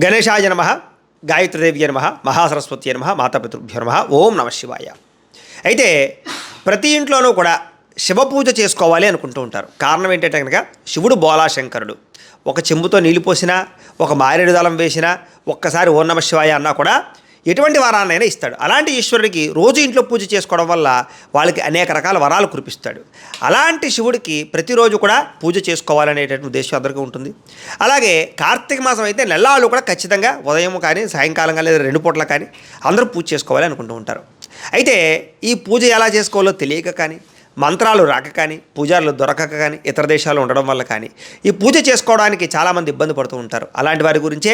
గణేశాయ నమ గాయత్రీదేవి నమ మహాసరస్వతి నమ మాతాపితృభ్యో నమ ఓం నమ శివాయ. అయితే ప్రతి ఇంట్లోనూ కూడా శివ పూజ చేసుకోవాలి అనుకుంటూ ఉంటారు. కారణం ఏంటంటే కనుక శివుడు బోలాశంకరుడు. ఒక చెంబుతో నీళ్ళు పోసినా ఒక మారేడు దళం వేసినా ఒక్కసారి ఓం నమ శివాయ అన్నా కూడా ఎటువంటి వరాన్నైనా ఇస్తాడు. అలాంటి ఈశ్వరుడికి రోజు ఇంట్లో పూజ చేసుకోవడం వల్ల వాళ్ళకి అనేక రకాల వరాలు కురిపిస్తాడు. అలాంటి శివుడికి ప్రతిరోజు కూడా పూజ చేసుకోవాలనేటటువంటి ఉద్దేశం అందరికీ ఉంటుంది. అలాగే కార్తీక మాసం అయితే నెల్లాళ్ళు కూడా ఖచ్చితంగా ఉదయం కానీ సాయంకాలం కానీ లేదా రెండు పూట్ల కానీ అందరూ పూజ చేసుకోవాలి అనుకుంటూ ఉంటారు. అయితే ఈ పూజ ఎలా చేసుకోవాలో తెలియక కానీ మంత్రాలు రాక కానీ పూజారులు దొరకక కానీ ఇతర దేశాలు ఉండడం వల్ల కానీ ఈ పూజ చేసుకోవడానికి చాలామంది ఇబ్బంది పడుతూ ఉంటారు. అలాంటి వారి గురించే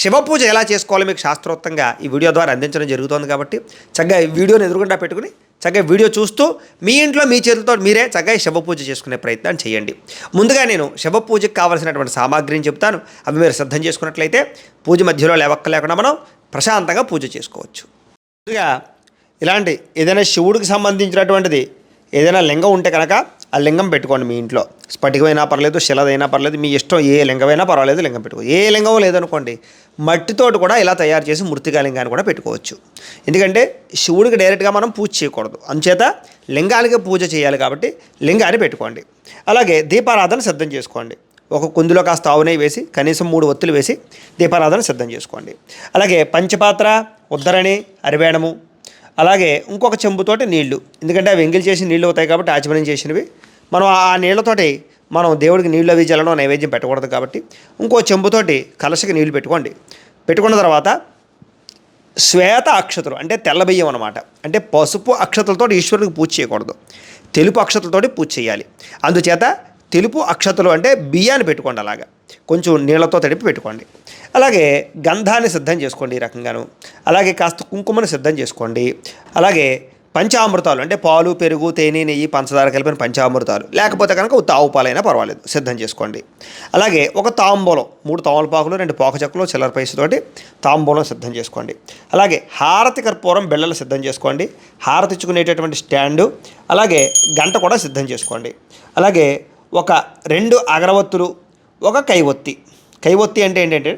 శివ పూజ ఎలా చేసుకోవాలో మీకు శాస్త్రోక్తంగా ఈ వీడియో ద్వారా అందించడం జరుగుతోంది కాబట్టి చక్కగా ఈ వీడియోని ఎదురుగుండా పెట్టుకుని చక్కగా వీడియో చూస్తూ మీ ఇంట్లో మీ చేతులతో మీరే చక్కగా శివ శవ పూజ చేసుకునే ప్రయత్నం చేయండి. ముందుగా నేను శవ పూజకు కావలసినటువంటి సామాగ్రిని చెప్తాను. అవి మీరు సిద్ధం చేసుకున్నట్లయితే పూజ మధ్యలో లేవక్క లేకుండా మనం ప్రశాంతంగా పూజ చేసుకోవచ్చు. ముందుగా ఇలాంటి ఏదైనా శివుడికి సంబంధించినటువంటిది ఏదైనా లింగం ఉంటే కనుక ఆ లింగం పెట్టుకోండి మీ ఇంట్లో. స్ఫటికమైనా పర్లేదు శిలదైనా పర్లేదు మీ ఇష్టం ఏ లింగమైనా పర్వాలేదు లింగం పెట్టుకో. ఏ లింగం లేదనుకోండి మట్టితోటి కూడా ఇలా తయారు చేసి మృతికా లింగాన్ని కూడా పెట్టుకోవచ్చు. ఎందుకంటే శివుడికి డైరెక్ట్గా మనం పూజ చేయకూడదు. అంచేత లింగానికి పూజ చేయాలి కాబట్టి లింగాన్ని పెట్టుకోండి. అలాగే దీపారాధన సిద్ధం చేసుకోండి. ఒక కుందులో కాస్త ఆవు నెయ్యి వేసి కనీసం మూడు ఒత్తులు వేసి దీపారాధన సిద్ధం చేసుకోండి. అలాగే పంచపాత్ర ఉద్ధరణి అరివేణము అలాగే ఇంకొక చెంబుతోటి నీళ్ళు. ఎందుకంటే అవి ఎంగిల్ చేసి నీళ్ళు అవుతాయి కాబట్టి ఆచమనం చేసినవి. మనం ఆ నీళ్ళతోటి మనం దేవుడికి నీళ్ళు అవి జల్లడం నైవేద్యం పెట్టకూడదు కాబట్టి ఇంకో చెంబుతోటి కలశకి నీళ్ళు పెట్టుకోండి. పెట్టుకున్న తర్వాత శ్వేత అక్షతలు అంటే తెల్ల బియ్యం అనమాట అంటే పసుపు అక్షతలతో ఈశ్వరుడికి పూజ చేయకూడదు. తెలుపు అక్షతలతోటి పూజ చేయాలి. అందుచేత తెలుపు అక్షతలు అంటే బియ్యాన్ని పెట్టుకోండి అలాగా. కొంచెం నీళ్ళతో తడిపి పెట్టుకోండి. అలాగే గంధాన్ని సిద్ధం చేసుకోండి ఈ రకంగాను. అలాగే కాస్త కుంకుమను సిద్ధం చేసుకోండి. అలాగే పంచామృతాలు అంటే పాలు పెరుగు తేనె నెయ్యి పంచదార కలిపిన పంచామృతాలు. లేకపోతే కనుక తావు పాలైనా పర్వాలేదు సిద్ధం చేసుకోండి. అలాగే ఒక తాంబూలం మూడు తామలపాకులు రెండు పోక చిల్లర పైసతోటి తాంబూలం సిద్ధం చేసుకోండి. అలాగే హారతి కర్పూరం బిళ్ళలు సిద్ధం చేసుకోండి. హారతి ఇచ్చుకునేటటువంటి స్టాండు అలాగే గంట కూడా సిద్ధం చేసుకోండి. అలాగే ఒక రెండు అగరవత్తులు ఒక కైవొత్తి. కైవొత్తి అంటే ఏంటంటే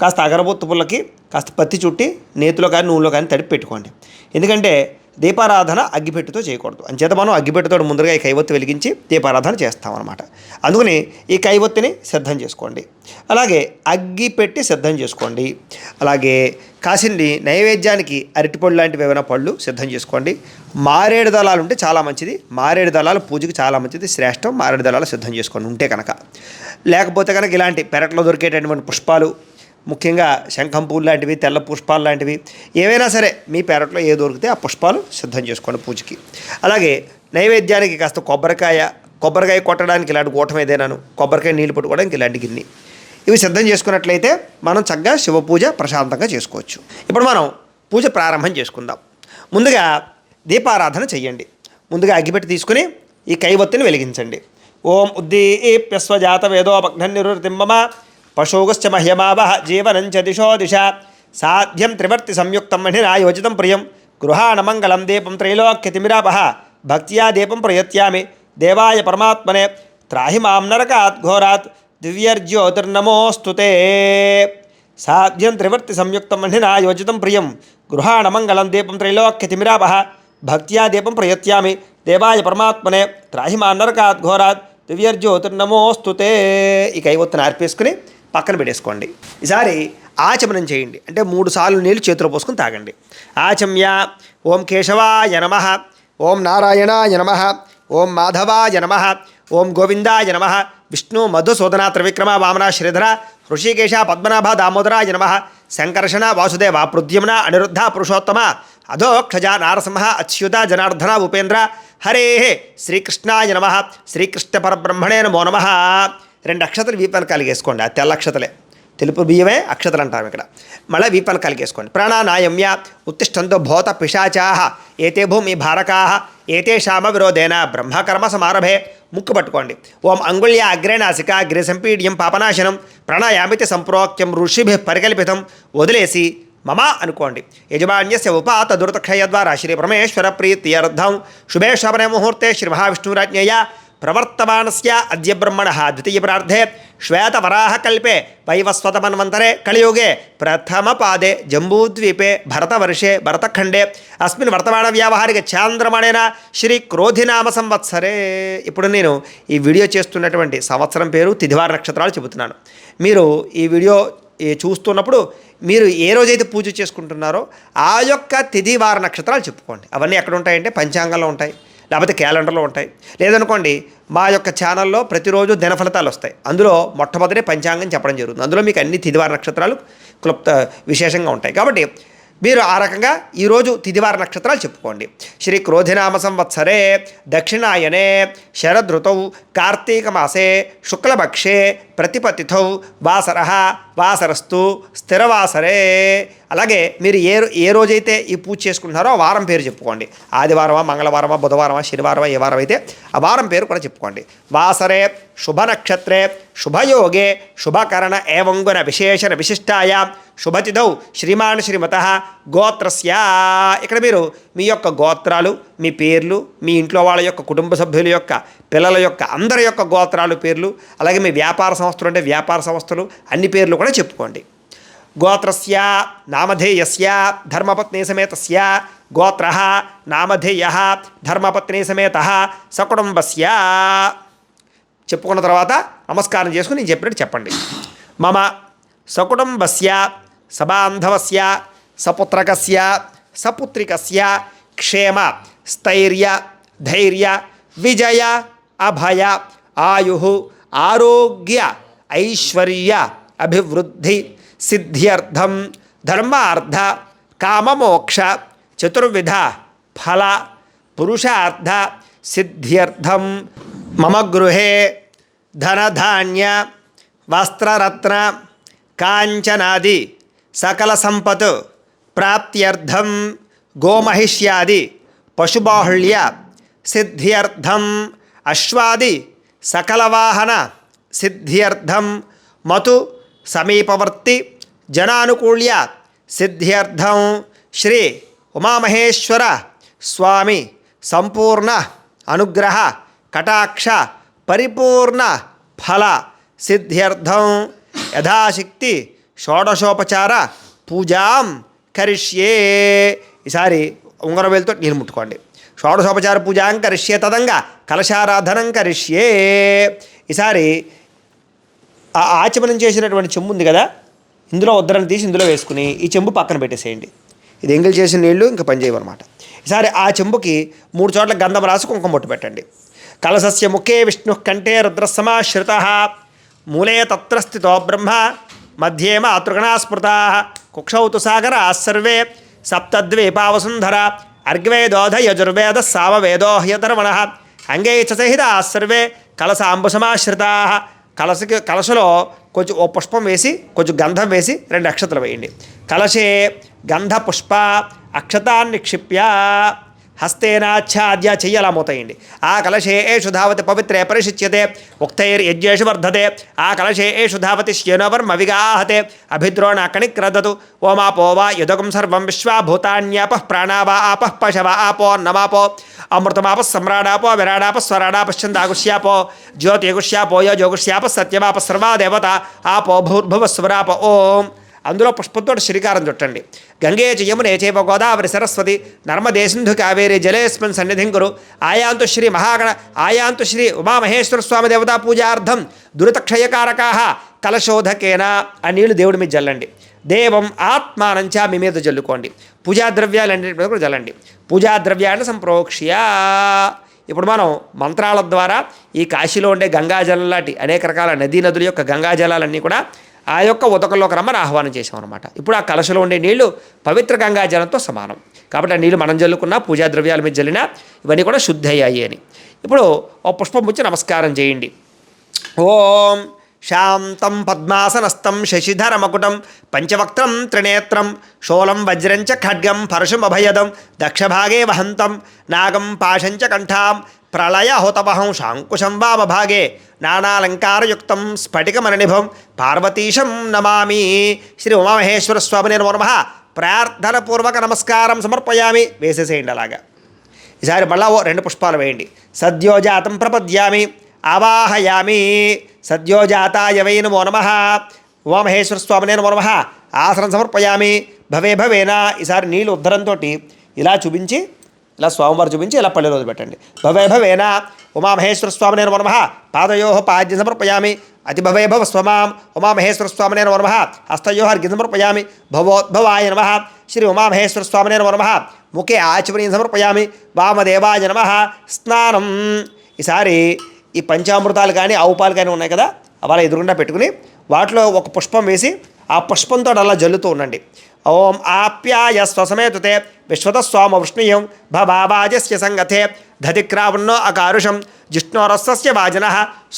కాస్త అగరబొత్తు పుల్లకి కాస్త పత్తి చుట్టి నేతిలో కానీ నూనెలో కానీ తడిపి పెట్టుకోండి. ఎందుకంటే దీపారాధన అగ్గిపెట్టుతో చేయకూడదు. అంచేత మనం అగ్గిపెట్టుతో ముందుగా ఈ కైవొత్తి వెలిగించి దీపారాధన చేస్తామన్నమాట. అందుకని ఈ కైవొత్తిని సిద్ధం చేసుకోండి. అలాగే అగ్గి పెట్టి సిద్ధం చేసుకోండి. అలాగే కాసింది నైవేద్యానికి అరటిపళ్ళు లాంటివి ఏమైనా పళ్ళు సిద్ధం చేసుకోండి. మారేడు దళాలు ఉంటే చాలా మంచిది. మారేడు దళాలు పూజకి చాలా మంచిది. శ్రేష్టం మారేడు దళాలు సిద్ధం చేసుకోండి. ఉంటే కనుక. లేకపోతే కనుక ఇలాంటి పెరట్లో దొరికేటటువంటి పుష్పాలు ముఖ్యంగా శంఖం పూలు లాంటివి తెల్ల పుష్పాలు లాంటివి. ఏవైనా సరే మీ పెరట్లో ఏ దొరికితే ఆ పుష్పాలు సిద్ధం చేసుకోండి పూజకి. అలాగే నైవేద్యానికి కాస్త కొబ్బరికాయ కొబ్బరికాయ కొట్టడానికి ఇలాంటి గూటం ఏదైనాను కొబ్బరికాయ నీళ్ళు పట్టుకోవడానికి ఇలాంటి గిన్నె. ఇవి సిద్ధం చేసుకున్నట్లయితే మనం చక్కగా శివ పూజ ప్రశాంతంగా చేసుకోవచ్చు. ఇప్పుడు మనం పూజ ప్రారంభం చేసుకుందాం. ముందుగా దీపారాధన చెయ్యండి. ముందుగా అగ్గిపెట్టి తీసుకుని ఈ కైవత్తిని వెలిగించండి. ఓం ఉద్దీప్యస్వజాత వేదోపఘ్న నిరుతింబమ పశోగశ్చ మహ్యమావ జీవనంచ దిశో దిశ. సాధ్యం త్రివర్తి సంయుక్తం మణిరాయోజితం ప్రియం. గృహాణమంగళం దీపం త్రైలోక్యతిమిరాపహ భక్త్యా దీపం ప్రయత్యామి. దేవాయ పరమాత్మనే. త్రాహి మాం నరకాత్ ఘోరాత్. దివ్యర్జ్యోతిర్నమోస్తుతే సాధ్యం త్రివర్తి సంయుక్తం మణినా యోజితం ప్రియం. గృహాణమంగళం దీపం త్రైలోక్యతిమిరాపహ భక్త్యా దీపం ప్రయత్యామి. దేవాయ పరమాత్మనే. త్రాహి మాం నరకాత్ ఘోరాత్. దివ్యర్జ్యోతిర్నమోస్తుతే ఇక కైవత్తును ఆర్పేసుకుని పక్కన పెట్టేసుకోండి. ఈసారి ఆచమనం చేయండి. అంటే మూడు సార్లు నీళ్ళు చేతిలో పోసుకొని తాగండి. ఆచమ్య ఓం కేశవాయ నమ ఓం నారాయణాయ నమ ఓం మాధవాయ నమ ఓం గోవిందాయ నమ విష్ణు మధుసూదన త్రివిక్రమ వామన శ్రీధర హృషికేశ పద్మనాభ దామోదరాయ నమ సంకర్షణ వాసుదేవ ప్రద్యుమ్న అనిరుద్ధ పురుషోత్తమ అధోక్షజ నారసింహ అచ్యుత జనార్దన ఉపేంద్ర హరే శ్రీకృష్ణాయ నమ శ్రీకృష్ణ పరబ్రహ్మణే నమో నమ. రెండు అక్షతలు వీపాలు కలిగేసుకోండి. ఆ తెల్ల అక్షతలే. తెలుపు బియ్యమే అక్షతలు అంటాం ఇక్కడ. మళ్ళీ వీపాలు కలిగేసుకోండి. ప్రాణానాయమ్య ఉత్తిష్టంతో భూత పిశాచాహ ఏతే భూమి భారకాహ ఏతే శామ విరోధేన బ్రహ్మకర్మ సమారభే. ముక్కు పట్టుకోండి. ఓం అంగుళ్య అగ్రేనాసిక నాసిక పాపనాశనం ప్రాణాయామితి సంప్రోక్యం ఋషిభి పరికల్పితం వదిలేసి మమ అనుకోండి. యజమాన్యస్య ఉపాత దురతక్షయ ద్వారా శ్రీ పరమేశ్వర ప్రీత్యర్థం శుభే శబనే ముహూర్తే శ్రీ మహావిష్ణురాజ్ఞయ ప్రవర్తమానస్య అద్య బ్రహ్మణ ద్వితీయ ప్రార్థే శ్వేతవరాహకల్పే వైవస్వతమన్వంతరే కలియుగే ప్రథమ పాదే జంబూద్వీపే భరతవర్షే భరతఖండే. అస్మిన్ వర్తమాన వ్యావహారిక చాంద్రమణేన శ్రీ క్రోధినామ సంవత్సరే. ఇప్పుడు నేను ఈ వీడియో చేస్తున్నటువంటి సంవత్సరం పేరు తిథివార నక్షత్రాలు చెబుతున్నాను. మీరు ఈ వీడియో ఈ చూస్తున్నప్పుడు మీరు ఏ రోజైతే పూజ చేసుకుంటున్నారో ఆ యొక్క తిథివార నక్షత్రాలు చెప్పుకోండి. అవన్నీ ఎక్కడ ఉంటాయంటే పంచాంగంలో ఉంటాయి. లేకపోతే క్యాలెండర్లో ఉంటాయి. లేదనుకోండి మా యొక్క ఛానల్లో ప్రతిరోజు దిన ఫలితాలు వస్తాయి. అందులో మొట్టమొదటి పంచాంగం చెప్పడం జరుగుతుంది. అందులో మీకు అన్ని తిదివార నక్షత్రాలు క్లుప్త విశేషంగా ఉంటాయి. కాబట్టి మీరు ఆ రకంగా ఈరోజు తిథివార నక్షత్రాలు చెప్పుకోండి. శ్రీ క్రోధినామ సంవత్సరే దక్షిణాయనే శరదృతౌ కార్తీక మాసే శుక్లపక్షే ప్రతిపతిథౌ వాసర వాసరస్తు స్థిరవాసరే. అలాగే మీరు ఏ రో- ఏ రోజైతే ఈ పూజ చేసుకుంటున్నారో ఆ వారం పేరు చెప్పుకోండి. ఆదివారమా మంగళవారమా బుధవారమా శనివారమా ఏ వారం అయితే ఆ వారం పేరు కూడా చెప్పుకోండి. వాసరే శుభ నక్షత్రే శుభయోగే శుభకరణ ఏవంగున విశేషణ విశిష్టాయ శుభతిథౌ శ్రీమాన్ శ్రీమత గోత్రస్య. ఇక్కడ మీరు మీ యొక్క గోత్రాలు మీ పేర్లు మీ ఇంట్లో వాళ్ళ యొక్క కుటుంబ సభ్యుల యొక్క పిల్లల యొక్క అందరి యొక్క గోత్రాలు పేర్లు అలాగే మీ వ్యాపార సంస్థలు అంటే వ్యాపార సంస్థలు అన్ని పేర్లు కూడా చెప్పుకోండి. గోత్రస్య నామధేయస్య ధర్మపత్ని సమేతస్య గోత్ర నామధేయ ధర్మపత్ని సమేత సకుటుంబస్య. చెప్పుకున్న తర్వాత నమస్కారం చేసుకుని నేను చెప్పినట్టు చెప్పండి. మమ సకుటుంబస్య సబాంధవస్య సపుత్రకస్య సపుత్రికస్య క్షేమ స్థైర్య ధైర్య విజయ అభయ ఆయు ఆరోగ్య ఐశ్వర్య అభివృద్ధి सिद्ध्यर्थम धर्मार्थ काम मोक्ष चतुर्विध, फल पुरुषार्थ सिद्ध्यर्थम मम गृह, धनधान्य, वस्त्ररत्न कांचनादि सकल संपत् प्राप्त्यर्थम गोमहिष्यादि, पशुबाहुल्य सिद्ध्यर्थम अश्वादि, सकलवाहन सिद्ध्यर्थम मतु సమీపవర్తి జనానుకూల్య సిద్ధ్యర్థం శ్రీ ఉమామహేశ్వర స్వామి సంపూర్ణ అనుగ్రహ కటాక్ష పరిపూర్ణ ఫల సిద్ధ్యర్థం యథాశక్తి షోడశోపచార పూజాం కరిష్యే. ఈసారి ఉంగరవేలుతో నీరు ముట్టుకోండి. షోడశోపచార పూజాం కరిష్యే తదంగా కలశారాధనం కరిష్యే. ఈసారి ఆ ఆచమనం చేసినటువంటి చెంబు ఉంది కదా ఇందులో ఉద్దరణ తీసి ఇందులో వేసుకుని ఈ చెంబు పక్కన పెట్టేసేయండి. ఇది ఎంగిల్ చేసిన నీళ్ళు ఇంకా పనిచేయమన్నమాట ఈసారి ఆ చెంబుకి మూడు చోట్ల గంధం రాసి కుంకుమ బొట్టు పెట్టండి. కలసస్య ముఖే విష్ణు కంఠే రుద్రసమాశ్రిత మూలే తత్ర స్థితో బ్రహ్మ మధ్యేమ మాతృగణా స్మృతా కుక్షౌ సర్వే సప్తద్వీపావసుంధర అర్గ్వేదోధ యజుర్వేద సామవేదో హ్యధర్మణ అంగే చ సహిత సర్వే కలసాంబుసమాశ్రితా కలసకి కలశలో కొంచెం ఓ పుష్పం వేసి కొంచెం గంధం వేసి రెండు అక్షతలు వేయండి. కలశే గంధ పుష్ప అక్షతాన్ని నిక్షిప్య హస్తేనాచ్ఛాద్య చెయ్యలా మూతయండి. ఆ కలశే ఏషు ధావతి పవిత్రే పరిశిచ్యతే ఉక్తైర్ యజ్ఞేషు వర్ధతే ఆ కలశే ఏషు ధావతి శ్యేనోవర్మ విగాహతే అభిద్రోణ కణిక్రదతు ఓమాపో వా యుదకం సర్వం విశ్వాభూతాన్యాపః ప్రాణావా ఆపః పశవ ఆపో నమాపో అమృతమాప సమ్రాడాపో విరాడాప స్వరాడాపశ్చందాగుష్యాపో జ్యోతిగుష్యాపో యో జోగుష్యాప సత్యమాప సర్వా దేవత ఆపో భూర్భువ స్వరాప ఓం. అందులో పుష్పంతో శ్రీకారం చుట్టండి. గంగే జయమునే యమునే చేప గోదావరి సరస్వతి నర్మదే సింధు కావేరి జలేస్మిన్ సన్నిధిం గురు ఆయాంతు శ్రీ మహాగణ ఆయాంతు శ్రీ ఉమామహేశ్వర స్వామి దేవతా పూజార్థం దురితక్షయకారకా కలశోధకేనా ఆ నీళ్ళు దేవుడి మీద జల్లండి. దేవం ఆత్మానంచ మీ మీద జల్లుకోండి. పూజా ద్రవ్యాలన్నిటి మీద కూడా జల్లండి. పూజా ద్రవ్యాన్ని సంప్రోక్ష్య. ఇప్పుడు మనం మంత్రాల ద్వారా ఈ కాశీలో ఉండే గంగాజలం లాంటి అనేక రకాల నదీ నదుల యొక్క గంగాజలాలన్నీ కూడా ఆ యొక్క ఉదకంలోకి రమ్మని ఆహ్వానం చేసాం అనమాట ఇప్పుడు ఆ కలశలో ఉండే నీళ్ళు పవిత్ర గంగా జలంతో సమానం. కాబట్టి ఆ నీళ్ళు మనం జల్లుకున్నా పూజా ద్రవ్యాల మీద జల్లినా ఇవన్నీ కూడా శుద్ధి అయ్యాయి అని. ఇప్పుడు ఓ పుష్పం వచ్చి నమస్కారం చేయండి. ఓం శాంతం పద్మాసనస్థం శశిధరమకుటం పంచవక్త్రం త్రినేత్రం శూలం వజ్రంచ ఖడ్గం పరశుమభయదం దక్షభాగే వహంతం నాగం పాశంచ కంఠాం ప్రళయ హుతవహం శాంకుశం వామభాగే నానాలంకారయుక్తం స్ఫటికమణిభం పార్వతీశం నమామి. శ్రీ ఉమామహేశ్వర స్వామి నేను నమ. ప్రార్థనపూర్వక నమస్కారం సమర్పయామి. వేసేసేయండి అలాగా. ఈసారి మళ్ళా ఓ రెండు పుష్పాలు వేయండి. సద్యోజాతం ప్రపద్యామి. ఆవాహయామి. సద్యోజాతాయ వై నమో నమ. ఉమామహేశ్వర స్వామినే నమో నమ. ఆసనం సమర్పయామి. భవే భవేనా. ఈసారి నీళ్ళు ఉద్ధరంతో ఇలా చూపించి ఇలా స్వామివారు చూపించి ఇలా పల్లె రోజు పెట్టండి. భవేభవేన ఉమామహేశ్వర స్వామినే నమో పాదయో పాద్యం సమర్పయామి. అతి భవే భవ స్వమాం. ఉమామహేశ్వర స్వామినే నమో నమ. హస్తయో అర్ఘ్యం సమర్పయామి. భవోద్భవాయ నమ. శ్రీ ఉమామహేశ్వర స్వామినే నమో ముఖే ఆచమనీయం సమర్పయామి. వామదేవాయ నమ. స్నానం. ఈసారి ఈ పంచామృతాలు కానీ ఆవు పాలు కానీ ఉన్నాయి కదా అలా ఎదురుగుండా పెట్టుకుని వాటిలో ఒక పుష్పం వేసి ఆ పుష్పంతో అలా జల్లుతూ ఉండండి. ओम आप्याय स्वसमेतुते विश्वत स्वाम वृष्णीय भवाजस्य संगथे धतिक्रावण अकारुषम जिष्णोरस्य वाजन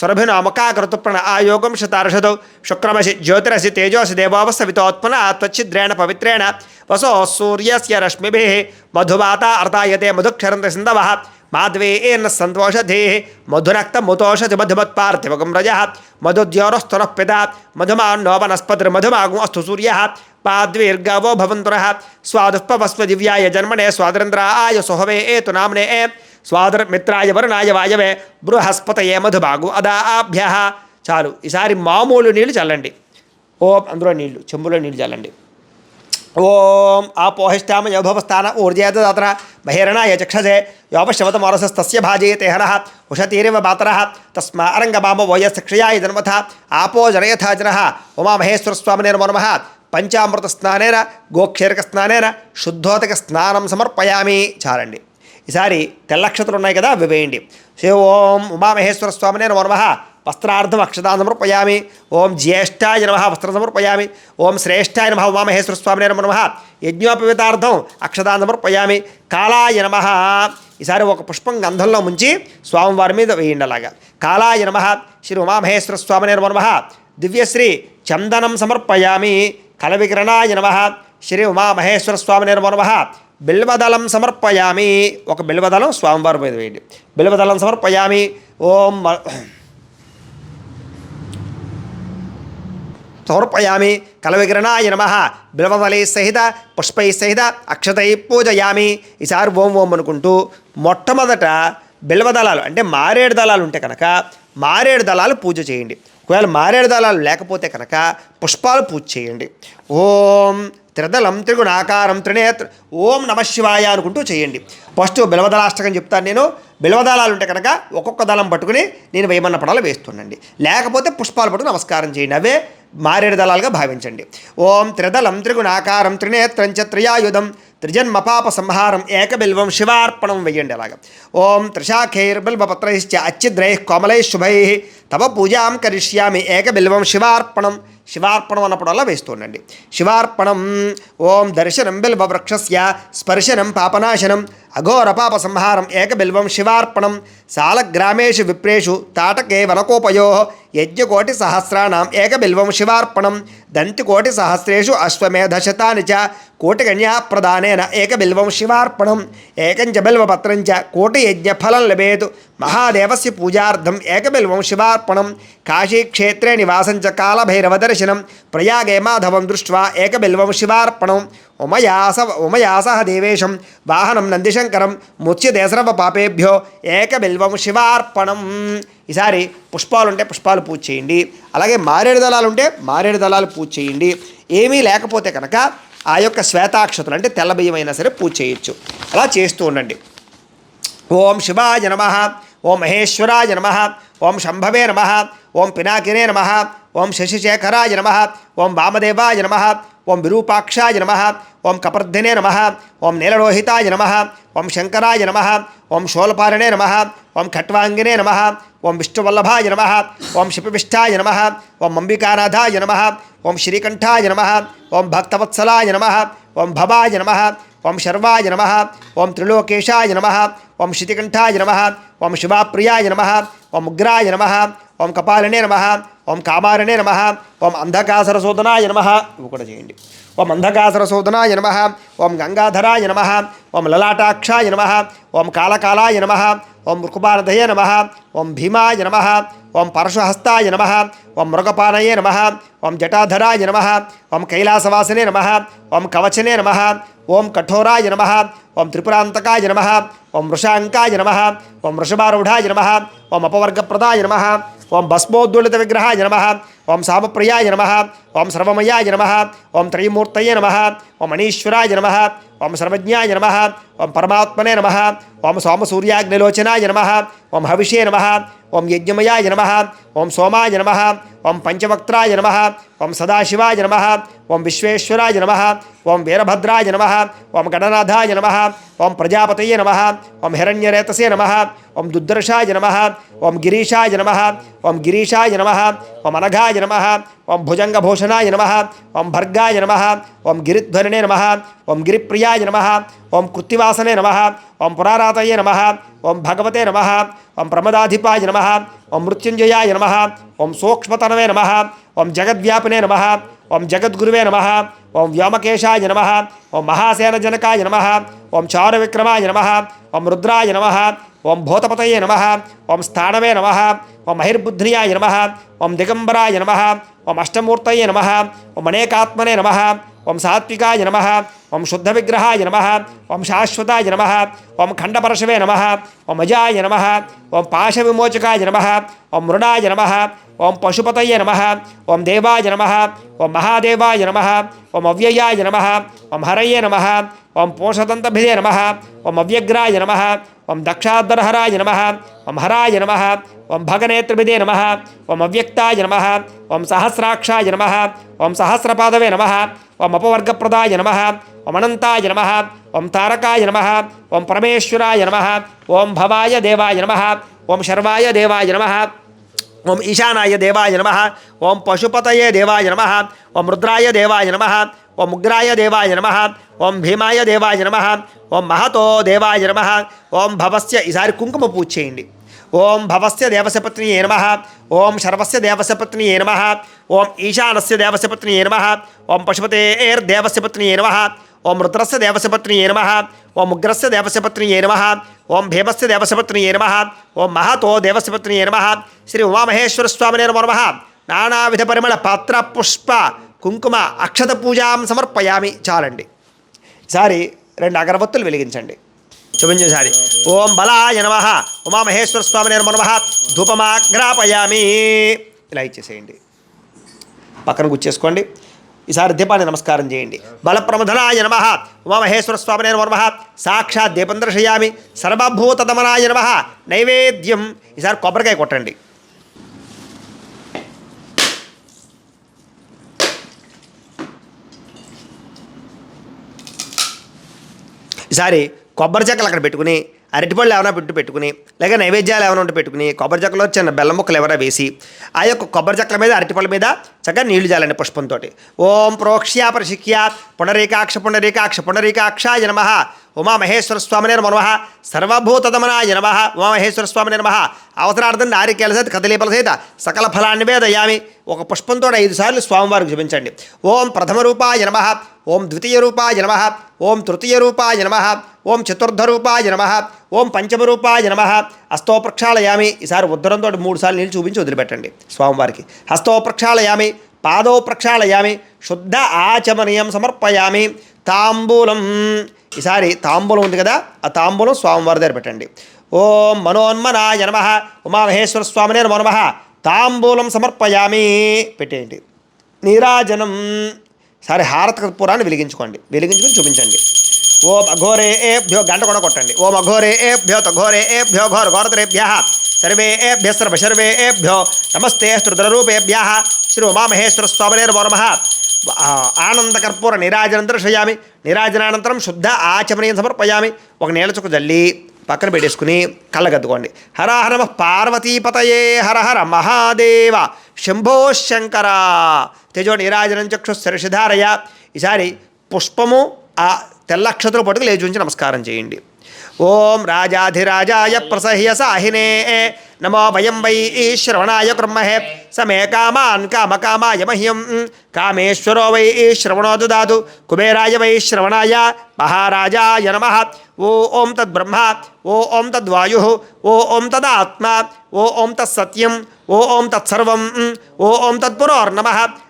सुरभिनामकाकृत प्रण आयोगम शतारषद शुक्रमशि ज्योतिरसी तेजोसि देवावसवितोत्पन्न आत्मच्छिद्रेण पवित्रेण वसो सूर्यस्य रश्मिभिः मधुवाता अर्तायते मधुक्षरन्ति सिन्धवः माध्वेन सन्तोषधेः मधुरक्तमुतोषधि मधुमत्पार्थिवगं रजः मधुद्योरस्तुनः पिता मधुमान्नो वनस्पतिर्मधुमागुमस्तु सूर्यः అస్తు సూర్య పాద్వీర్గవో భవంతురః స్వాదుఃపవస్వ దివ్యాయ జన్మనే స్వాతంత్రాయ సుహవే ఏతు నామ్నే ఏ స్వాదర్ మిత్రాయ వరుణాయ వాయవే బృహస్పతయే మధుబాగు అదాభ్య చాలు ఈసారి మామూలు నీళ్ళు చల్లండి। ఓం అందులో నీళ్ళు చెంబులో నీళ్ళు చల్లండి। ఓం ఆపోహిష్టామ యౌభవస్థాన ఊర్జేతదాతర బహిరణాయ చక్షసే। యోపశవతమరసస్తస్య భాజయతే హనః ఉషతీరివ బాతర తస్మా అరంగమామ వోయశిక్షయాయ జన్మథ। ఆపో జనయథ జన। ఉమామహేశ్వర స్వామినే నమో। పంచామృత స్నానేన గోక్షేరక స్నానేన శుద్ధోదక స్నానం సమర్పయామి. చాలండి. ఈసారి తెల్లక్షతలు ఉన్నాయి కదా అవి వేయండి. ఓం ఉమామహేశ్వర స్వామినే నమో వస్త్రార్థం అక్షతాం సమర్పయామి. ఓం జ్యేష్ఠాయ నమ వస్త్రం సమర్పయామి. ఓం శ్రేష్ఠాయ నమ ఉమామహేశ్వర స్వామినే నమో నమ. యజ్ఞోపవితార్థం అక్షతాం సమర్పయామి. కాళాయ నమ. ఈసారి ఒక పుష్పం గంధంలో ముంచి స్వామివారి మీద వేయండి అలాగా. కాళాయ నమ. శ్రీ ఉమామహేశ్వర స్వామినే నమ. దివ్యశ్రీ చందనం సమర్పయామి. కలవికిరణాయ నమ. శ్రీ ఉమామహేశ్వర స్వామి నిర్మో నమ. బిల్వదళం సమర్పయామి. ఒక బిల్వదళం స్వామివారి మీద వేయండి. బిల్వదళం సమర్పయామి. ఓం సమర్పయామి. కలవికిరణాయ నమ. బిల్వదలై సహిత పుష్పై సహిత అక్షతై పూజయామి. ఈసారి ఓం ఓం అనుకుంటూ మొట్టమొదట బిల్వదళాలు అంటే మారేడు దళాలు ఉంటే కనుక మారేడు దళాలు పూజ చేయండి. ఒకవేళ మారేడు దళాలు లేకపోతే కనుక పుష్పాలు పూజ చేయండి. ఓం త్రిదళం త్రిగుణాకారం త్రినేత్ర ఓం నమ శివాయ అనుకుంటూ చేయండి. ఫస్ట్ బిలవదళాష్టకం చెప్తాను నేను. బిలవదళాలు ఉంటే కనుక ఒక్కొక్క దళం పట్టుకుని నేను వేయమన్న పడాలు వేస్తుండండి. లేకపోతే పుష్పాలు పట్టుకుని నమస్కారం చేయండి. అవే మారేడు దళాలుగా భావించండి. ఓం త్రిదళం త్రిగుణాకారం త్రినేత్రం త్రియాయుధం త్రిజన్మ పాప సంహారం ఏకబిల్వం శివార్పణం వెయ్యండి అలాగ. ఓం త్రిషాఖైర్బిల్వపత్రైశ్చ అచ్చిద్రై కోమలై శుభై. తవ పూజాం కరిష్యామి ఏకబిల్వం శివార్పణం. శివార్పణం అన్నప్పుడల్లా వేస్తుండండి శివార్పణం ఓం దర్శనం బిల్వ వృక్షస్య స్పర్శనం పాపనాశనం అఘోర పాప సంహారం ఏకబిల్వం శివార్పణం సాలగ్రామేషు విప్రేషు తాటకే వనకోపయో. యజ్ఞకోటి సహస్రాణం ఏకబిల్వం శివార్పణం దంతికోటి సహస్రేషు అశ్వమేధశతాని చ కోటికన్యా ప్రదానేన ఏకబిల్వం శివార్పణం ఏకంచ బిల్వపత్రం చ కోటి యజ్ఞఫలం లభేతు మహాదేవస్య పూజార్థం ఏకబిల్వం శివార్పణం కాశీక్షేత్రే నివాసం చ కాలభైరవదర్శనం ప్రయాగే మాధవం దృష్ట్వా ఏకబిల్వం శివార్పణం ఉమయాస ఉమయాసహ దేవేశం వాహనం నందిశంకరం ముచ్యతే సర్వ పాపేభ్యో ఏకబిల్వం శివార్పణం ఈసారి పుష్పాలుంటే పుష్పాలు పూజ చేయండి. అలాగే మారేడు దళాలుంటే మారేడు దళాలు పూజ చేయండి. ఏమీ లేకపోతే కనుక ఆ యొక్క శ్వేతాక్షతులు అంటే తెల్ల సరే పూజ చేయొచ్చు. అలా చేస్తూ ఉండండి. ఓం శివాయ నమ ఓం మహేశ్వరాయ నమ ఓం శంభవే నమ ఓం పినాకినే నమ ఓం శశిశేఖరాయ నమ ఓం వామదేవాయ నమ ఓం విరూపాక్షాయ నమ ఓం కపర్ధినే నమ ఓం నీలలోహితాయ నమ ఓం శంకరాయ నమ ఓం శూలపారణే నమ ఓం ఖట్వాంగినే నమ ఓం విష్ణువల్లభాయ నమ ఓం శిపివిష్టాయ నమ ఓం అంబికానాథాయ నమ ఓం శ్రీకంఠాయ నమ ఓం భక్తవత్సలాయ నమ ఓం భవాయ నమ ఓం శర్వాయ నమ ఓం త్రిలోకేశాయ నమ ఓం శితికంఠాయ నమ ఓం శివాప్రియాయ నమ ఓం ఉగ్రాయ నమ ఓం కపాలనే నమ ఓం కామారనే నమ ఓం అంధకాసరశోధనాయ నమ ఇవి కూడా చేయండి ఓం అంధకాసరశోధనాయ నమ ఓం గంగాధరాయ నమ ఓం లలాటాక్షాయ నమ ఓం కాళకాలాయ నమ ఓం మృకుపానదయ నమ ఓం భీమాయ నమ ఓం పరశుహస్తాయ నమ ఓం మృగపానయే నమ ఓం జటాధరాయ నమ ఓం కైలాసవాసనే నమ ఓం కవచనే నమ ఓం కఠోరాయ నమ ఓం త్రిపురాంతకాయ నమ ఓం వృషాంకాయ నమ ఓం వృషభారూఢాయ నమ ఓం అపవర్గప్రదాయ నమ ఓం భస్మోద్దోళిత విగ్రహాయ నమ. ఓం సామప్రియాయ నమ ఓం సర్వమయాయ నమ ఓం త్రయమూర్తయే నమ ఓం అనీశ్వరాయ నమ ఓం సర్వజ్ఞాయ నమ ఓం పరమాత్మనే నమ ఓం సోమసూర్యాగ్నిలోచనాయ నమ ఓం హవిషే నమ ఓం యజ్ఞమయాయ నమ ఓం సోమాయ నమ ఓం పంచవక్త్రాయ నమ ఓం సదాశివాయ నమ ఓం విశ్వేశ్వరాయ నమ ఓం వీరభద్రాయ నమ ఓం గణనాథాయ నమ ఓం ప్రజాపతయే నమ ఓం హిరణ్యరేతసే నమ ఓం దుర్దర్శాయ నమ ఓం గిరీశాయ నమ ఓం గిరీశాయ నమ ఓం అనఘాయ నమ ఓం భుజంగభూషణాయ నమ ఓం భర్గాయ నమ ఓం గిరిధ్వరిణే నమ ఓం గిరిప్రియాయ నమ ఓం కృత్తివాసనే నమ ఓం పురారాతయే నమ ఓం భగవతే నమ ఓం ప్రమదాధిపాయ నమ ఓం మృత్యుంజయాయ నమ ఓం సూక్ష్మతనవే నమ ఓం జగద్వ్యాపినే నమ ఓం జగద్గురువే నమ ఓం వ్యోమకేశాయ నమ ఓం మహాసేనజనకాయ నమ ఓం చారువిక్రమాయ నమ ఓం రుద్రాయ నమ ఓం భూతపతయే నమ ఓం స్థానవే నమ ఓం మహిర్బుద్ధ్రియాయ నమ ఓం దిగంబరాయ నమ ఓం అష్టమూర్తయే నమ ఓం అనేకాత్మనే నమ ఓం సాత్వికాయ నమ ఓం శుద్ధ విగ్రహాయ నమ ఓం శాశ్వతాయ నమ ఓం ఖండపరశవే నమ ఓం అజాయ నమ ఓం పాశ విమోచకాయ నమ ఓం మృడాయ నమ ఓం పశుపతయ నమ ఓం దేవాయ నమ ఓం మహాదేవాయ నమ ఓం అవ్యయాయ నమ ఓం హరయే నమ ఓం పోషదంతభిదే నమ ఓం అవ్యగ్రాయ నమ ఓం దక్షాధరహరాయ నమ ఓం హరాయ నమ ఓం భగనేత్రభిదే నమ ఓం అవ్యక్తాయ నమ ఓం సహస్రాక్షాయ నమ ఓం సహస్రపాదవే నమ ఓం అపవర్గప్రదాయ నమ ఓం అనంతాయ నమ ఓం తారకాయ నమ ఓం పరమేశ్వరాయ నమ ఓం భవాయ దేవాయ నమ ఓం శర్వాయ దేవాయ నమ ఓం ఈశానాయ దేవాయ నమ ఓం పశుపతయే దేవాయ నమ ఓం రుద్రాయ దేవాయ నమ ఓం ఉగ్రాయ దేవాయ నమ ఓం భీమాయ దేవాయ నమ ఓం మహతో దేవాయ నమ ఓం భవస్య ఈసారి కుంకుమ పూజ చేయండి ఓం భవస్య దేవసపత్నియే నమ ఓం శర్వస్య దేవసపత్నియే నమ ఓం ఈశానస్య దేవసపత్నియే నమ ఓం పశుపతేర్దేవస్య పత్నియే నమ ఓం రుద్రస్య దేవసపత్నియే నమ ఓం ఉగ్రస్య దేవసపత్నియే నమ ఓం భీమస్య దేవసపత్నియే నమ ఓం మహతో దేవసపత్నియే నమ శ్రీ ఉమామహేశ్వర స్వామినే నమో నమ నానావిధ పరిమళ పాత్ర పుష్ప కుంకుమ అక్షత పూజాం సమర్పయామి చాలండి. ఈసారి రెండు అగరబత్తులు వెలిగించండి. చూపించేసారి ఓం బలాయ నమ. ఉమామహేశ్వర స్వామి నమో. నమ ధూపమాగ్రాపయామి. ఇలా ఇచ్చేసేయండి. పక్కన గుచ్చేసుకోండి. ఈసారి దీపాన్ని నమస్కారం చేయండి. బలప్రమధనాయ నమ. ఉమామహేశ్వర స్వామి నమో నమ. సాక్షాత్ దీపం దర్శయామి. సర్వభూతదమనాయ నమ. నైవేద్యం. ఈసారి కొబ్బరికాయ కొట్టండి. ఈసారి కొబ్బరి చెక్కలు అక్కడ పెట్టుకుని అరటిపళ్ళు ఏమైనా పెట్టు పెట్టుకుని లేక నైవేద్యాలు ఏమైనా ఉంటే పెట్టుకుని కొబ్బరి చెక్కలో చిన్న బెల్లం ముక్కలు ఎవరైనా వేసి ఆ యొక్క కొబ్బరి చెక్కల మీద అరటిపళ్ళ మీద చక్కగా నీళ్ళు జాలండి పుష్పంతో ఓం ప్రోక్ష్య ప్రశిక్యా పునరేకాక్ష పునరేకాక్ష పునరేకాక్ష నమ. ఉమామహేశ్వర స్వామినే నమ సర్వభూతదమనాయ నమ. ఉమామహేశ్వర స్వామినే నమ. అవసరార్థం నారికేల సహిత కదలీపల సహిత సకల ఫలాన్ని వేదయామి. ఒక పుష్పంతో ఐదు సార్లు స్వామివారికి చూపించండి ఓం ప్రథమ రూపాయ నమ. ఓం ద్వితీయ రూపాయ నమ. ఓం తృతీయ రూపాయ నమ. ఓం చతుర్థ రూపాయ నమ. ఓం పంచమ రూపాయ నమ. హస్తో ప్రక్షాళయామి ఈసారి ఉద్ధరంతో మూడు సార్లు నీళ్ళు చూపించి వదిలిపెట్టండి స్వామివారికి. హస్తో ప్రక్షాళయామి పాదో ప్రక్షాళయామి శుద్ధ ఆచమనీయం సమర్పయామి. తాంబూలం ఈసారి తాంబూలం ఉంది కదా ఆ తాంబూలం స్వామివారి దగ్గర పెట్టండి. ఓం మనోన్మనాయ నమ ఉమామహేశ్వర స్వామినే నమో నమ తాంబూలం సమర్పయామి పెట్టేయండి. నీరాజనం సరే హారత కర్పూరాన్ని వెలిగించుకోండి. వెలిగించుకొని చూపించండి. ఓ అఘోరే ఏభ్యో గంట కూడా కొట్టండి. ఓం అఘోరే ఏభ్యో తఘోరే ఏభ్యో ఘోర ఘోరతరేభ్య సర్వే ఏభ్య సర్వ సర్వే ఏభ్యో నమస్తే స్తృద్రరూపేభ్య శ్రీ ఉమామహేశ్వర స్వామినే నమో నమః. ఆనందకర్పూర నీరాజనం దర్శయామి. నీరాజనానంతరం శుద్ధ ఆచమనీయం సమర్పయామి. ఒక నీళ్ళ చుక్క జల్లి పక్కన పెట్టేసుకుని కళ్ళగద్దుకోండి. హర హర పార్వతీపతయే హర హర మహాదేవ. శంభో శంకర. తేజో నీరాజనం చక్షు శిరషిధారయ ఈసారి పుష్పము ఆ తెల్లక్షత్రం పట్టుకు లేచి ఉంచి నమస్కారం చేయండి. ఓం రాజాధిరాజాయ ప్రసహ్య సాహినే నమో వయం వై శ్రవణాయ కుర్మహే సమే కామాన్ కామకామాయ మహ్యం కామేశ్వరో వై శ్రవణో దదాతు కుబేరాయ వై శ్రవణాయ మహారాజాయ నమ ఓ ఓం తద్బ్రహ్మ ఓ ఓం తద్వాయు ఓ ఓం తదాత్మ ఓ ఓం తత్సత్యం ఓ ఓం తత్సర్వం ఓ ఓం తత్పురోర్నమ అంతశ్చరద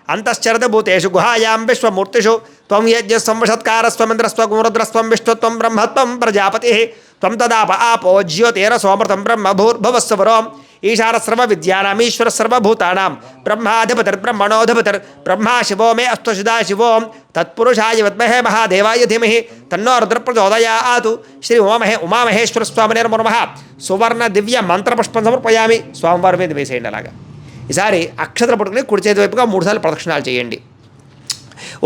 భూతేషు గుహాయాం విశ్వమూర్తిషు త్వం యజ్ఞ సంవషత్కారస్వమింద్రస్వం రుద్రస్వం విష్ణుత్వం బ్రహ్మత్వం ప్రజాపతి త్వం తదాప ఆపో జ్యోతిర సోమృతం బ్రహ్మ భూర్భువస్వరం ఈశాన సర్వ విద్యానామీశ్వర సర్వభూతానాం బ్రహ్మాధిపతిర్ బ్రహ్మణోధిపతిర్ బ్రహ్మా శివో మే అస్తు సదా శివో తత్పురుషాయ విద్మహే మహాదేవాయ ధీమహి తన్నో రుద్ర ప్రచోదయాతు శ్రీ ఉమామహే ఉమామహేశ్వర స్వామి నిర్మమ సువర్ణ దివ్య మంత్రపుష్పం సమర్పయామి స్వామివారి మీద వేసేయండి అలాగా ఈసారి అక్షతలు పట్టుకుని కుడి చేతి వైపుగా మూడుసార్లు ప్రదక్షిణాలు చేయండి.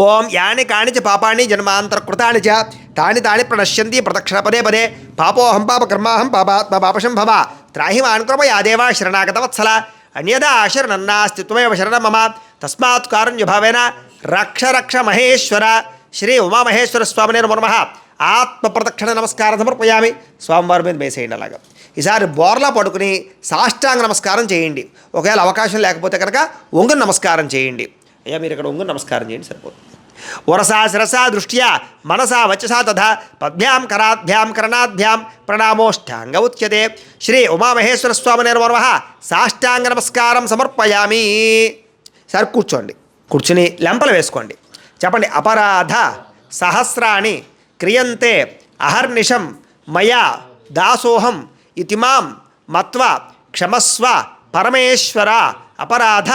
ఓం యాని కాణిచ పాపాన్ని జన్మాంతరకృతాని చ తాని తాని ప్రణశ్యంతి ప్రదక్షిణ పదే పదే. పాపోహం పాప కర్మాహం పాపాత్మ పాపశం భవ త్రాహిమానుక్రమ మాన్ యాదేవా శరణాగత వత్సల. అన్యదా శరణన్నాస్తి త్వమేవ శరణం మమ. తస్మాత్ కారుణ్యభావేన రక్ష రక్ష మహేశ్వర. శ్రీ ఉమామహేశ్వర స్వామినే నమ ఆత్మ ప్రదక్షిణ నమస్కారం సమర్పయామి. స్వామివారి మీద వేసేయండి అలాగా. ఈసారి బోర్లా పడుకుని సాష్టాంగ నమస్కారం చేయండి. ఒకవేళ అవకాశం లేకపోతే కనుక ఒంగు నమస్కారం చేయండి. అయ్యా మీరు ఇక్కడ ఒంగు నమస్కారం చేయండి సరిపోతుంది వరసా శిరసా దృష్ట్యా మనసా వచసా తథా పద్భ్యాం కరాభ్యాం కరణాభ్యాం ప్రణామోష్టాంగ ఉచ్యతే. శ్రీ ఉమామహేశ్వర స్వామి నిర్వర్వ సాష్టాంగ నమస్కారం సమర్పయామి. సార్ కూర్చోండి. కూర్చుని లెంపలు వేసుకోండి. చెప్పండి అపరాధ సహస్రాణి క్రియంతే అహర్నిషం మయా దాసోహం ఇతిమాం మత్వ క్షమస్వ పరమేశ్వర అపరాధ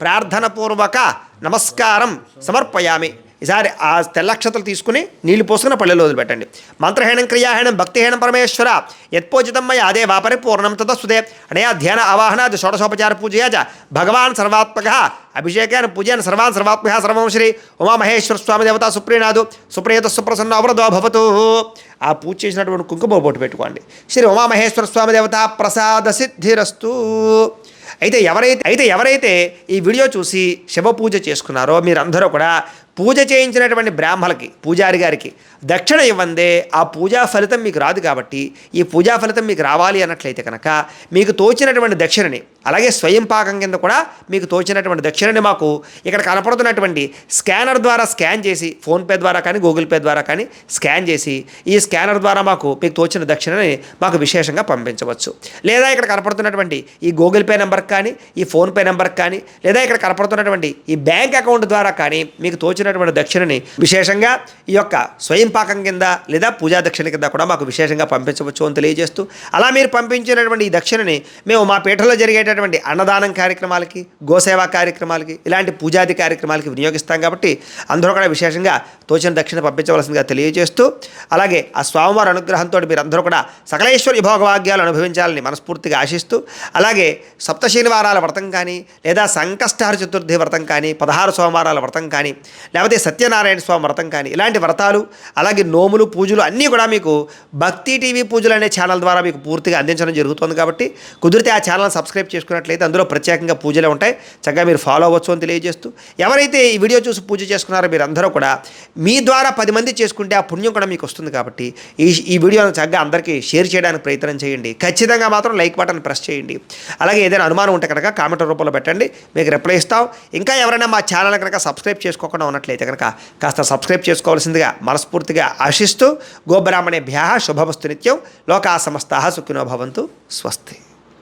ప్రార్థనపూర్వక నమస్కారం సమర్పయామి ఈసారి ఆ తెల్లక్షతలు తీసుకుని నీళ్ళు పోసుకుని పల్లెలో వదిలిపెట్టండి. మంత్రహీనం క్రియాహీనం భక్తిహీనం పరమేశ్వర. యత్పోజితం అదే వాపరి పూర్ణం తదస్సుదే. అనయా ధ్యాన ఆవాహనాది షోడశోపచార పూజయా చ భగవాన్ సర్వాత్మక. అభిషేకాన్ని పూజేన సర్వాన్ సర్వాత్మక సర్వం శ్రీ ఉమామహేశ్వర స్వామి దేవత సుప్రీనాథు. సుప్రియత సుప్రసన్న అవరదో భవతు. ఆ పూజ చేసినటువంటి కుంకుమ బొట్టు పెట్టుకోండి. శ్రీ ఉమామహేశ్వర స్వామి దేవత ప్రసాద సిద్ధిరస్తు. అయితే ఎవరైతే అయితే ఎవరైతే ఈ వీడియో చూసి శివ పూజ చేసుకున్నారో మీరందరూ కూడా పూజ చేయించినటువంటి బ్రాహ్మలకి పూజారి గారికి దక్షిణ ఇవ్వందే ఆ పూజా ఫలితం మీకు రాదు కాబట్టి ఈ పూజా ఫలితం మీకు రావాలి అన్నట్లయితే కనుక మీకు తోచినటువంటి దక్షిణని అలాగే స్వయం పాకం కింద కూడా మీకు తోచినటువంటి దక్షిణని మాకు ఇక్కడ కనపడుతున్నటువంటి స్కానర్ ద్వారా స్కాన్ చేసి ఫోన్పే ద్వారా కానీ గూగుల్ పే ద్వారా కానీ స్కాన్ చేసి ఈ స్కానర్ ద్వారా మాకు మీకు తోచిన దక్షిణని మాకు విశేషంగా పంపించవచ్చు. లేదా ఇక్కడ కనపడుతున్నటువంటి ఈ గూగుల్ పే నెంబర్కి కానీ ఈ ఫోన్పే నెంబర్కి కానీ లేదా ఇక్కడ కనపడుతున్నటువంటి ఈ బ్యాంక్ అకౌంట్ ద్వారా కానీ మీకు తోచిన వచ్చినటువంటి దక్షిణని విశేషంగా ఈ యొక్క స్వయం పాకం కింద లేదా పూజా దక్షిణ కింద కూడా మాకు విశేషంగా పంపించవచ్చు అని తెలియజేస్తూ అలా మీరు పంపించినటువంటి ఈ దక్షిణని మేము మా పీఠలో జరిగేటటువంటి అన్నదానం కార్యక్రమాలకి గోసేవా కార్యక్రమాలకి ఇలాంటి పూజాది కార్యక్రమాలకి వినియోగిస్తాం కాబట్టి అందరూ కూడా విశేషంగా తోచిన దక్షిణ పంపించవలసిందిగా తెలియజేస్తూ అలాగే ఆ స్వామివారి అనుగ్రహంతో మీరందరూ కూడా సకలేశ్వరి భోగవాగ్యాలు అనుభవించాలని మనస్ఫూర్తిగా ఆశిస్తూ అలాగే సప్త శనివారాల వ్రతం కానీ లేదా సంకష్టహర చతుర్థి వ్రతం కానీ పదహారు సోమవారాల వ్రతం కానీ లేకపోతే సత్యనారాయణ స్వామి వ్రతం కానీ ఇలాంటి వ్రతాలు అలాగే నోములు పూజలు అన్నీ కూడా మీకు భక్తి టీవీ పూజలు అనే ఛానల్ ద్వారా మీకు పూర్తిగా అందించడం జరుగుతుంది కాబట్టి కుదిరితే ఆ ఛానల్ సబ్స్క్రైబ్ చేసుకున్నట్లయితే అందులో ప్రత్యేకంగా పూజలే ఉంటాయి. చక్కగా మీరు ఫాలో అవ్వచ్చు అని తెలియజేస్తూ ఎవరైతే ఈ వీడియో చూసి పూజ చేసుకున్నారో మీరు అందరూ కూడా మీ ద్వారా పది మంది చేసుకుంటే ఆ పుణ్యం కూడా మీకు వస్తుంది కాబట్టి ఈ ఈ వీడియోను చక్కగా అందరికీ షేర్ చేయడానికి ప్రయత్నం చేయండి. ఖచ్చితంగా మాత్రం లైక్ బటన్ ప్రెస్ చేయండి. అలాగే ఏదైనా అనుమానం ఉంటే కనుక కామెంట్ రూపంలో పెట్టండి. మీకు రిప్లై ఇస్తాం. ఇంకా ఎవరైనా మా ఛానల్ కనుక సబ్స్క్రైబ్ చేసుకోకుండా ఉన్నట్లయితే కనుక కాస్త సబ్స్క్రైబ్ చేసుకోవాల్సిందిగా మనస్ఫూర్తిగా ఆశిస్తూ గోబ్రాహ్మణేభ్య శుభమస్తు నిత్యం లోకా సమస్త సుఖినో భవంతు. స్వస్తి.